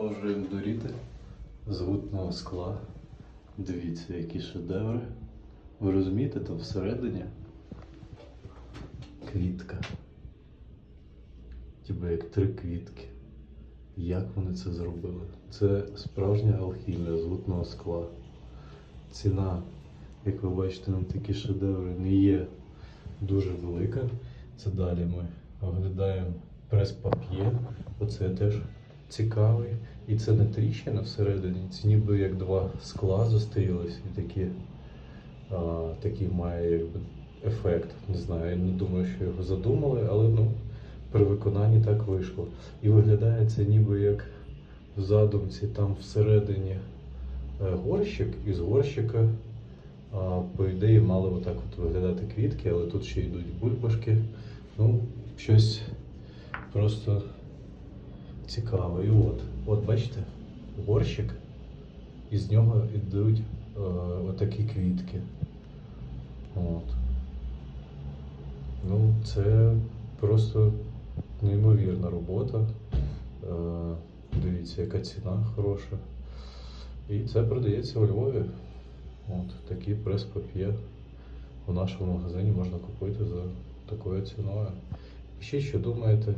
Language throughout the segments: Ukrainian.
Продовжуємо дуріти з гутного скла. Дивіться, які шедеври. Ви розумієте, там всередині квітка. Типа як три квітки. Як вони це зробили? Це справжня алхімія з гутного скла. Ціна, як ви бачите, на такі шедеври не є дуже велика. Це далі ми оглядаємо прес-пап'є. Оце теж цікавий. І це не тріщина всередині, це ніби як два скла зустрілись і такі, а, такий має якби ефект. Не знаю, я не думаю, що його задумали, але ну, при виконанні так вийшло. І виглядає це ніби як в задумці там всередині е, горщик, і з горщика, а, по ідеї, мали отак от виглядати квітки, але тут ще йдуть бульбашки. Ну, щось просто цікаве. І от, от бачите, горщик, і з нього йдуть е, отакі квітки. От. Ну, це просто неймовірна робота. Е, дивіться, яка ціна хороша. І це продається у Львові. От такі прес-пап'є у нашому магазині можна купити за такою ціною. Пишіть, що думаєте.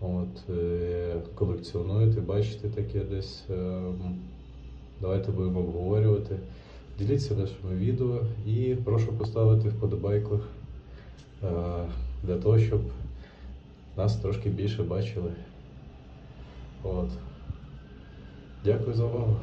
От, е, колекціонуєте, бачите таке десь. е, Давайте будемо обговорювати. Діліться нашими відео і прошу поставити вподобайку е, для того, щоб нас трошки більше бачили. От. Дякую за увагу.